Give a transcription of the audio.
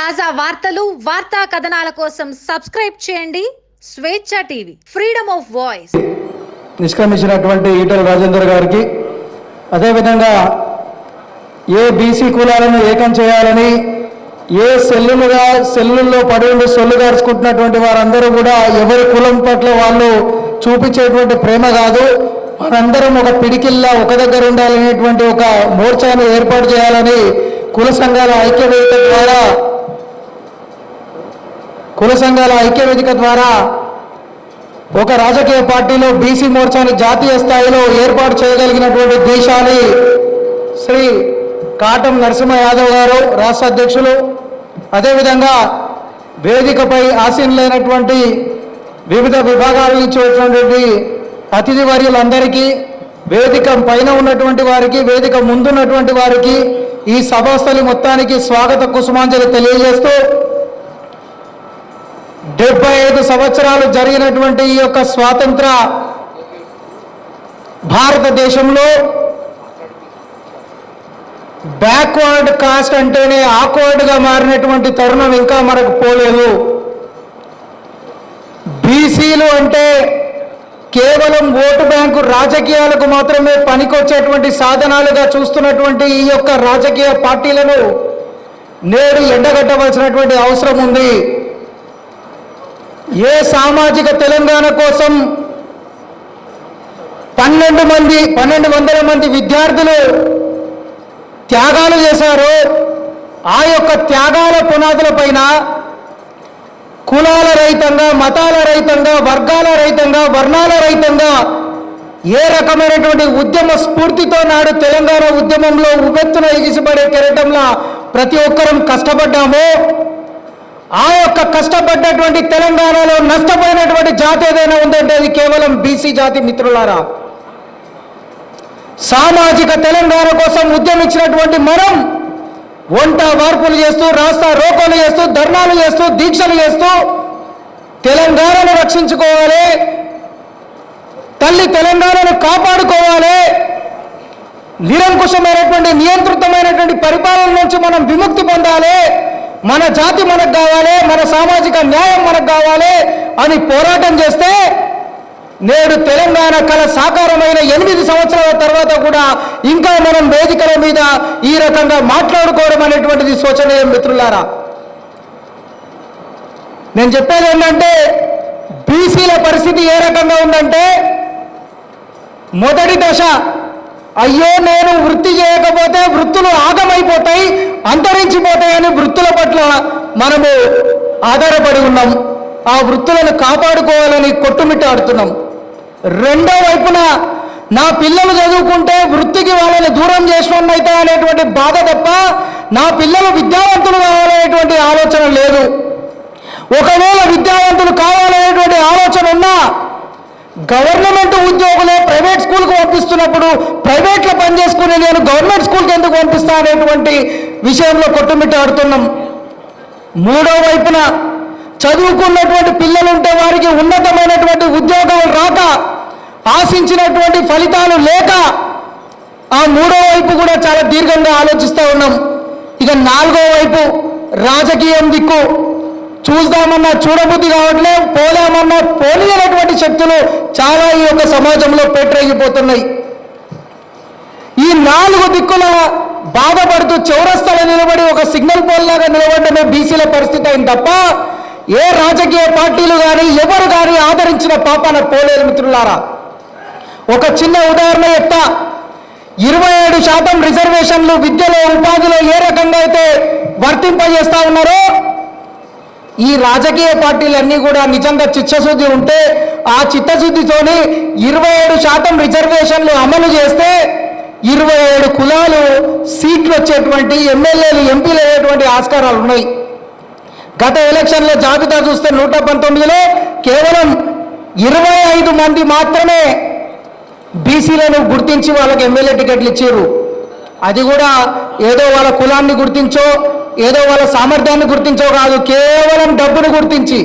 తాజా వార్తలు వార్తా కథనాల కోసం సబ్స్క్రైబ్ చేయండి. Swecha TV freedom of voice. నిష్క్రమించినటువంటి Etela Rajender గారికి అదేవిధంగా ఏ బీసీ కులాలను ఏకం చేయాలని ఏ సెల్లులుగా సెల్లుల్లో పడి ఉండి సొల్లు గార్చుకుంటున్నటువంటి వారందరూ కూడా ఎవరి కులం పట్ల వాళ్ళు చూపించేటువంటి ప్రేమ కాదు. మనందరం ఒక పిడికిల్లా ఒక దగ్గర ఉండాలనేటువంటి ఒక మోర్చాను ఏర్పాటు చేయాలని కుల సంఘాల ఐక్యవేదిక ద్వారా కుల సంఘాల ఐక్యవేదిక ద్వారా ఒక రాజకీయ పార్టీలో బీసీ మోర్చాని జాతీయ స్థాయిలో ఏర్పాటు చేయగలిగినటువంటి దేశాన్ని శ్రీ కాటం నరసింహ యాదవ్ గారు రాష్ట్ర అధ్యక్షులు. అదేవిధంగా వేదికపై ఆసీనులైనటువంటి వివిధ విభాగాల నుంచి వచ్చినటువంటి అతిథి వర్యులందరికీ వేదిక పైన ఉన్నటువంటి వారికి వేదిక ముందున్నటువంటి వారికి ఈ సభాస్థలి మొత్తానికి స్వాగత కుసుమాంజలి తెలియజేస్తూ డెబ్బై ఐదు సంవత్సరాలు జరిగినటువంటి ఈ యొక్క స్వాతంత్ర భారతదేశంలో బ్యాక్వర్డ్ కాస్ట్ అంటేనే ఆక్వర్డ్గా మారినటువంటి తరుణం ఇంకా మనకు పోలేదు. బీసీలు అంటే కేవలం ఓటు బ్యాంకు రాజకీయాలకు మాత్రమే పనికొచ్చేటువంటి సాధనాలుగా చూస్తున్నటువంటి ఈ యొక్క రాజకీయ పార్టీలను నేడు ఎండగట్టవలసినటువంటి అవసరం ఉంది. ఏ సామాజిక తెలంగాణ కోసం పన్నెండు మంది పన్నెండు వందల మంది విద్యార్థులు త్యాగాలు చేశారో ఆ యొక్క త్యాగాల పునాదుల పైన కులాల రహితంగా మతాల రహితంగా వర్గాల రహితంగా వర్ణాల రహితంగా ఏ రకమైనటువంటి ఉద్యమ స్ఫూర్తితో నాడు తెలంగాణ ఉద్యమంలో ఉపెత్తున ఎగిసిపడే కెరటంలా ప్రతి ఒక్కరం కష్టపడ్డామో. ఆ యొక్క కష్టపడ్డటువంటి తెలంగాణలో నష్టపోయినటువంటి జాతి ఏదైనా ఉందంటే అది కేవలం బీసీ జాతి మిత్రులారా. సామాజిక తెలంగాణ కోసం ఉద్యమించినటువంటి మనం వంట మార్పులు చేస్తూ రాస్తా రోకోలు చేస్తూ ధర్నాలు చేస్తూ దీక్షలు చేస్తూ తెలంగాణను రక్షించుకోవాలి. తల్లి తెలంగాణను కాపాడుకోవాలి. నిరంకుశమైనటువంటి నియంత్రితమైనటువంటి పరిపాలన నుంచి మనం విముక్తి పొందాలి. మన జాతి మనకు కావాలి మన సామాజిక న్యాయం మనకు కావాలి అని పోరాటం చేస్తే నేడు తెలంగాణ కళ సాకారమైన ఎనిమిది సంవత్సరాల తర్వాత కూడా ఇంకా మనం వేదికల మీద ఈ రకంగా మాట్లాడుకోవడం అనేటువంటిది శోచనీయం మిత్రులారా. నేను చెప్పేది ఏంటంటే బీసీల పరిస్థితి ఏ రకంగా ఉందంటే మొదటి దశ అయ్యో నేను వృత్తి చేయకపోతే వృత్తులు ఆగమైపోతాయి అంతరించిపోతాయని వృత్తుల పట్ల మనము ఆధారపడి ఉన్నాం. ఆ వృత్తులను కాపాడుకోవాలని కొట్టుమిట్టాడుతున్నాం. రెండో వైపున నా పిల్లలు చదువుకుంటే వృత్తికి వాళ్ళని దూరం చేసినట్టయితే అనేటువంటి బాధ తప్ప నా పిల్లలు విద్యావంతులు కావాలనేటువంటి ఆలోచన లేదు. ఒకవేళ విద్యావంతులు కావాలనేటువంటి ఆలోచన ఉన్నా గవర్నమెంట్ ఉద్యోగులే ప్రైవేట్ స్కూల్కి పంపిస్తున్నప్పుడు ప్రైవేట్లో పనిచేసుకునే నేను గవర్నమెంట్ స్కూల్కి ఎందుకు పంపిస్తా అనేటువంటి విషయంలో కొట్టుమిట్టాడుతున్నాం మూడో వైపున చదువుకున్నటువంటి పిల్లలుంటే వారికి ఉన్నతమైనటువంటి ఉద్యోగాలు రాక ఆశించినటువంటి ఫలితాలు లేక ఆ మూడో వైపు కూడా చాలా దీర్ఘంగా ఆలోచిస్తూ ఉన్నాం. ఇక నాలుగో వైపు రాజకీయం దిక్కు. చూద్దామన్నా చూడబుద్ధి కావట్లే పోదామన్నా పోలేనటువంటి శక్తులు చాలా ఈ యొక్క సమాజంలో పెట్టరేగిపోతున్నాయి ఈ నాలుగు దిక్కుల బాధపడుతూ చౌరస్తాలో నిలబడి ఒక సిగ్నల్ పోల్ లాగా నిలబడమే బీసీల పరిస్థితి అయింది తప్ప ఏ రాజకీయ పార్టీలు కానీ ఎవరు కానీ ఆదరించిన పాపాన పోలేదు మిత్రులారా. ఒక చిన్న ఉదాహరణ చెప్తా. ఇరవై ఏడు శాతం రిజర్వేషన్లు విద్యలో ఉపాధిలో ఏ రకంగా అయితే వర్తింపజేస్తా ఉన్నారో ఈ రాజకీయ పార్టీలన్నీ కూడా నిజంగా చిత్తశుద్ధి ఉంటే ఆ చిత్తశుద్ధితోని ఇరవై ఏడు శాతం రిజర్వేషన్లు అమలు చేస్తే ఇరవై ఏడు కులాలు సీట్లు వచ్చేటువంటి ఎమ్మెల్యేలు ఎంపీలు అయ్యేటువంటి ఆస్కారాలు ఉన్నాయి. గత ఎలక్షన్లో జాబితా చూస్తే నూట పంతొమ్మిదిలో కేవలం ఇరవై ఐదు మంది మాత్రమే బీసీలను గుర్తించి వాళ్ళకి ఎమ్మెల్యే టికెట్లు ఇచ్చారు. అది కూడా ఏదో వాళ్ళ కులాన్ని గుర్తించో ఏదో వాళ్ళ సామర్థ్యాన్ని గుర్తించో కాదు కేవలం డబ్బును గుర్తించి.